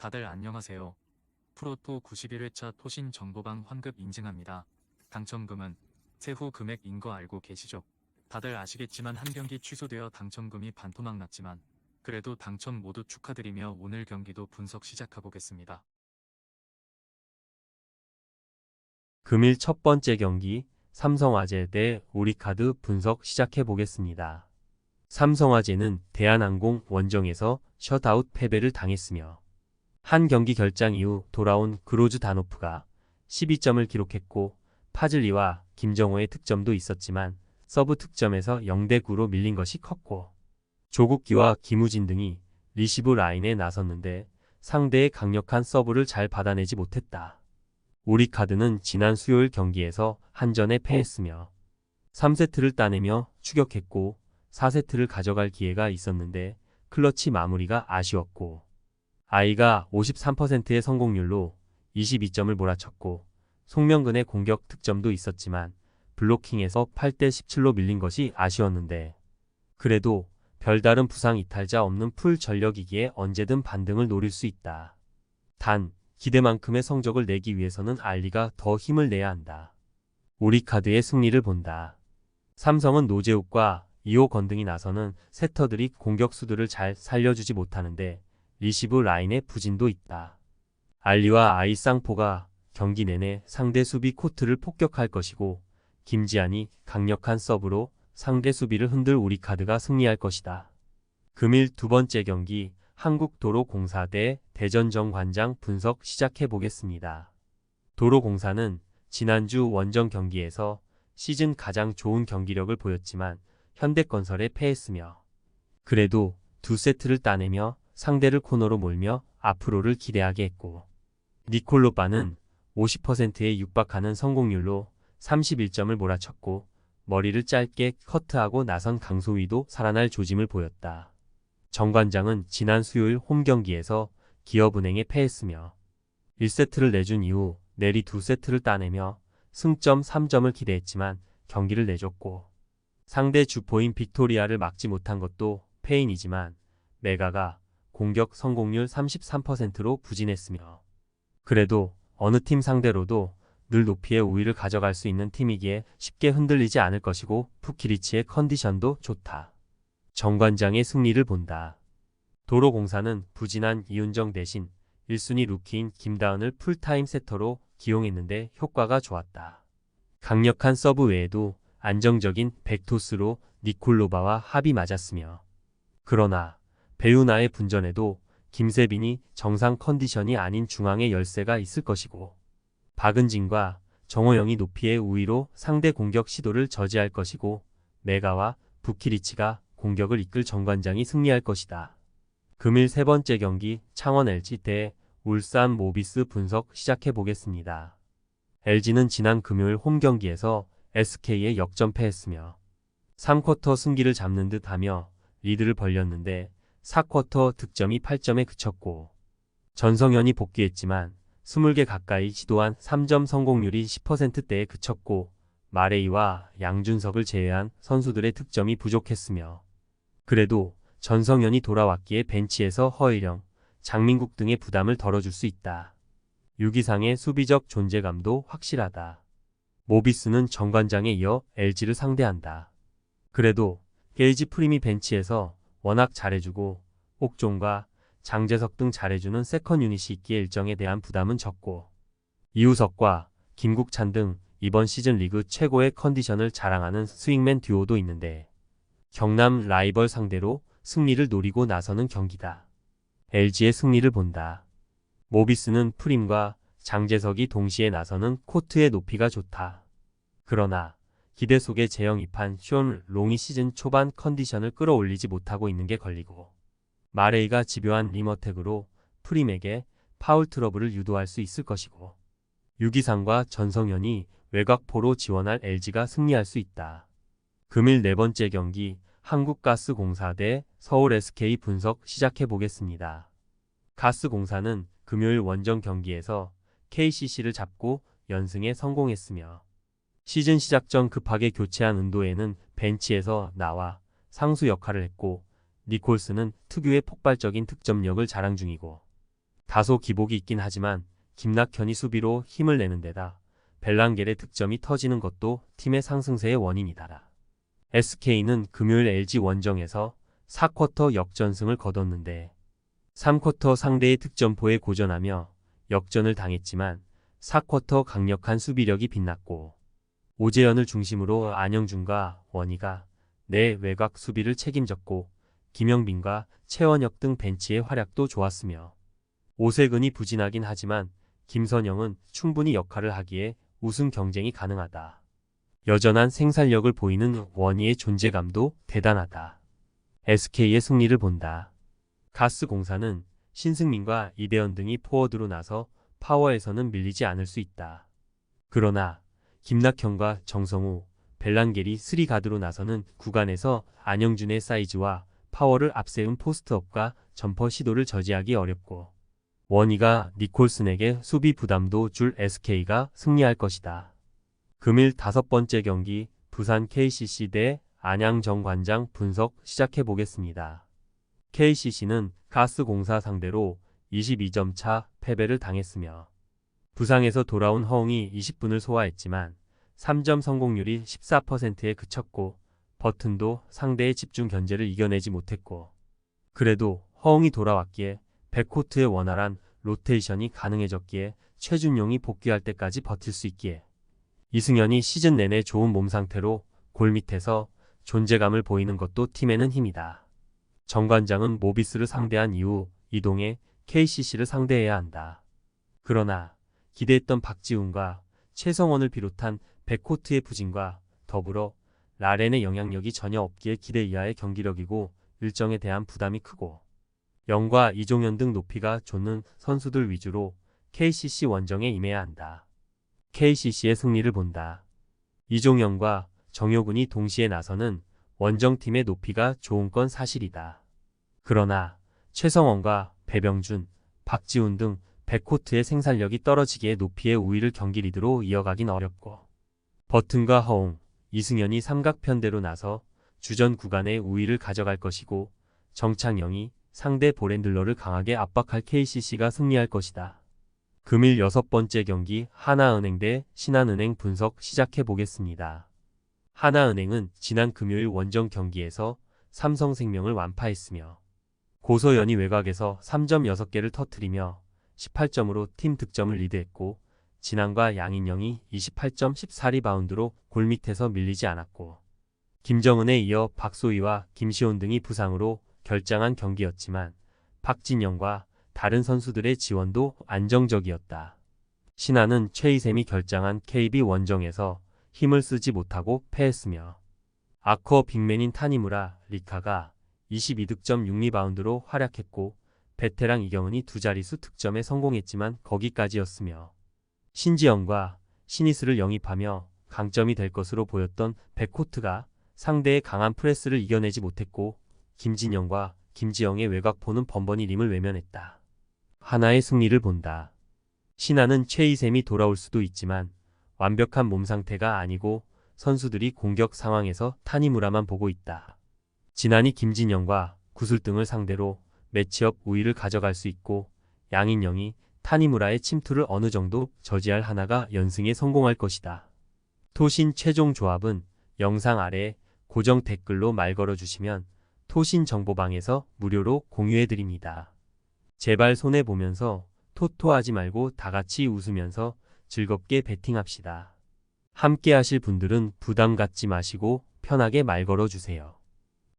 다들 안녕하세요. 프로토 91회차 토신 정보방 환급 인증합니다. 당첨금은 세후 금액인 거 알고 계시죠? 다들 아시겠지만 한 경기 취소되어 당첨금이 반토막 났지만 그래도 당첨 모두 축하드리며 오늘 경기도 분석 시작해보겠습니다. 금일 첫 번째 경기 삼성화재 대 우리카드 분석 시작해 보겠습니다. 삼성화재는 대한항공 원정에서 셧아웃 패배를 당했으며 한 경기 결장 이후 돌아온 그로즈 다노프가 12점을 기록했고 파즐리와 김정호의 득점도 있었지만 서브 득점에서 0대 9로 밀린 것이 컸고 조국기와 김우진 등이 리시브 라인에 나섰는데 상대의 강력한 서브를 잘 받아내지 못했다. 우리 카드는 지난 수요일 경기에서 한전에 패했으며 3세트를 따내며 추격했고 4세트를 가져갈 기회가 있었는데 클러치 마무리가 아쉬웠고 아이가 53%의 성공률로 22점을 몰아쳤고 송명근의 공격 득점도 있었지만 블로킹에서 8대 17로 밀린 것이 아쉬웠는데 그래도 별다른 부상 이탈자 없는 풀 전력이기에 언제든 반등을 노릴 수 있다. 단 기대만큼의 성적을 내기 위해서는 알리가 더 힘을 내야 한다. 우리 카드의 승리를 본다. 삼성은 노재욱과 이호 건등이 나서는 세터들이 공격수들을 잘 살려주지 못하는데 리시브 라인의 부진도 있다. 알리와 아이쌍포가 경기 내내 상대 수비 코트를 폭격할 것이고 김지한이 강력한 서브로 상대 수비를 흔들 우리 카드가 승리할 것이다. 금일 두 번째 경기 한국도로공사 대 대전정관장 분석 시작해 보겠습니다. 도로공사는 지난주 원정 경기에서 시즌 가장 좋은 경기력을 보였지만 현대건설에 패했으며 그래도 두 세트를 따내며 상대를 코너로 몰며 앞으로를 기대하게 했고 니콜로빠는 50%에 육박하는 성공률로 31점을 몰아쳤고 머리를 짧게 커트하고 나선 강소희도 살아날 조짐을 보였다. 정관장은 지난 수요일 홈 경기에서 기업은행에 패했으며 1세트를 내준 이후 내리 2세트를 따내며 승점 3점을 기대했지만 경기를 내줬고 상대 주포인 빅토리아를 막지 못한 것도 패인이지만 메가가 공격 성공률 33%로 부진했으며 그래도 어느 팀 상대로도 늘 높이의 우위를 가져갈 수 있는 팀이기에 쉽게 흔들리지 않을 것이고 푸키리치의 컨디션도 좋다. 정관장의 승리를 본다. 도로공사는 부진한 이윤정 대신 1순위 루키인 김다은을 풀타임 세터로 기용했는데 효과가 좋았다. 강력한 서브 외에도 안정적인 백토스로 니콜로바와 합이 맞았으며 그러나 배우나의 분전에도 김세빈이 정상 컨디션이 아닌 중앙의 열세가 있을 것이고 박은진과 정호영이 높이의 우위로 상대 공격 시도를 저지할 것이고 메가와 부키리치가 공격을 이끌 정관장이 승리할 것이다. 금일 세 번째 경기 창원 LG 대 울산 모비스 분석 시작해 보겠습니다. LG는 지난 금요일 홈 경기에서 SK에 역전패했으며 3쿼터 승기를 잡는 듯 하며 리드를 벌렸는데 4쿼터 득점이 8점에 그쳤고 전성현이 복귀했지만 20개 가까이 시도한 3점 성공률이 10%대에 그쳤고 마레이와 양준석을 제외한 선수들의 득점이 부족했으며 그래도 전성현이 돌아왔기에 벤치에서 허일영, 장민국 등의 부담을 덜어줄 수 있다. 유기상의 수비적 존재감도 확실하다. 모비스는 정관장에 이어 LG를 상대한다. 그래도 게이지 프림이 벤치에서 워낙 잘해주고 옥종과 장재석 등 잘해주는 세컨 유닛이 있기에 일정에 대한 부담은 적고 이우석과 김국찬 등 이번 시즌 리그 최고의 컨디션을 자랑하는 스윙맨 듀오도 있는데 경남 라이벌 상대로 승리를 노리고 나서는 경기다. LG의 승리를 본다. 모비스는 프림과 장재석이 동시에 나서는 코트의 높이가 좋다. 그러나 기대 속에 재영입한 쇼 롱이 시즌 초반 컨디션을 끌어올리지 못하고 있는 게 걸리고 마레이가 집요한 리머텍으로 프림에게 파울 트러블을 유도할 수 있을 것이고 유기상과 전성현이 외곽포로 지원할 LG가 승리할 수 있다. 금일 네 번째 경기 한국가스공사 대 서울 SK 분석 시작해 보겠습니다. 가스공사는 금요일 원정 경기에서 KCC를 잡고 연승에 성공했으며 시즌 시작 전 급하게 교체한 은도에는 벤치에서 나와 상수 역할을 했고 니콜스는 특유의 폭발적인 득점력을 자랑 중이고 다소 기복이 있긴 하지만 김낙현이 수비로 힘을 내는 데다 벨랑겔의 득점이 터지는 것도 팀의 상승세의 원인이다. SK는 금요일 LG 원정에서 4쿼터 역전승을 거뒀는데 3쿼터 상대의 득점포에 고전하며 역전을 당했지만 4쿼터 강력한 수비력이 빛났고 오재현을 중심으로 안영준과 원희가 내 외곽 수비를 책임졌고 김영빈과 최원혁 등 벤치의 활약도 좋았으며 오세근이 부진하긴 하지만 김선영은 충분히 역할을 하기에 우승 경쟁이 가능하다. 여전한 생산력을 보이는 원희의 존재감도 대단하다. SK의 승리를 본다. 가스공사는 신승민과 이대현 등이 포워드로 나서 파워에서는 밀리지 않을 수 있다. 그러나 김낙현과 정성우, 벨란겔이 3가드로 나서는 구간에서 안영준의 사이즈와 파워를 앞세운 포스트업과 점퍼 시도를 저지하기 어렵고 원희가 니콜슨에게 수비 부담도 줄 SK가 승리할 것이다. 금일 다섯 번째 경기 부산 KCC 대 안양 정 관장 분석 시작해 보겠습니다. KCC는 가스공사 상대로 22점 차 패배를 당했으며 부상에서 돌아온 허웅이 20분을 소화했지만 3점 성공률이 14%에 그쳤고 버튼도 상대의 집중 견제를 이겨내지 못했고 그래도 허웅이 돌아왔기에 백코트의 원활한 로테이션이 가능해졌기에 최준용이 복귀할 때까지 버틸 수 있기에 이승현이 시즌 내내 좋은 몸 상태로 골 밑에서 존재감을 보이는 것도 팀에는 힘이다. 정관장은 모비스를 상대한 이후 이동해 KCC를 상대해야 한다. 그러나 기대했던 박지훈과 최성원을 비롯한 백코트의 부진과 더불어 라렌의 영향력이 전혀 없기에 기대 이하의 경기력이고 일정에 대한 부담이 크고 영과 이종현 등 높이가 좋는 선수들 위주로 KCC 원정에 임해야 한다. KCC의 승리를 본다. 이종현과 정효근이 동시에 나서는 원정팀의 높이가 좋은 건 사실이다. 그러나 최성원과 배병준, 박지훈 등 백코트의 생산력이 떨어지기에 높이의 우위를 경기 리드로 이어가긴 어렵고 버튼과 허웅, 이승현이 삼각편대로 나서 주전 구간의 우위를 가져갈 것이고 정창영이 상대 보렌들러를 강하게 압박할 KCC가 승리할 것이다. 금일 여섯 번째 경기 하나은행 대 신한은행 분석 시작해 보겠습니다. 하나은행은 지난 금요일 원정 경기에서 삼성생명을 완파했으며 고소연이 외곽에서 3점 6개를 터트리며 18점으로 팀 득점을 리드했고 진안과 양인영이 28점 14리바운드로 골 밑에서 밀리지 않았고 김정은에 이어 박소희와 김시온 등이 부상으로 결장한 경기였지만 박진영과 다른 선수들의 지원도 안정적이었다. 신한은 최희샘이 결장한 KB 원정에서 힘을 쓰지 못하고 패했으며 아커 빅맨인 타니무라 리카가 22득점 6리바운드로 활약했고 베테랑 이경은이 두 자릿수 득점에 성공했지만 거기까지였으며 신지영과 시니스를 영입하며 강점이 될 것으로 보였던 백코트가 상대의 강한 프레스를 이겨내지 못했고 김진영과 김지영의 외곽포는 번번이 림을 외면했다. 하나의 승리를 본다. 신하는 최이샘이 돌아올 수도 있지만 완벽한 몸 상태가 아니고 선수들이 공격 상황에서 타니무라만 보고 있다. 지난이 김진영과 구슬등을 상대로 매치업 우위를 가져갈 수 있고 양인영이 타니무라의 침투를 어느 정도 저지할 하나가 연승에 성공할 것이다. 토신 최종 조합은 영상 아래 고정 댓글로 말 걸어주시면 토신 정보방에서 무료로 공유해드립니다. 제발 손해보면서 토토하지 말고 다 같이 웃으면서 즐겁게 베팅합시다. 함께 하실 분들은 부담 갖지 마시고 편하게 말 걸어주세요.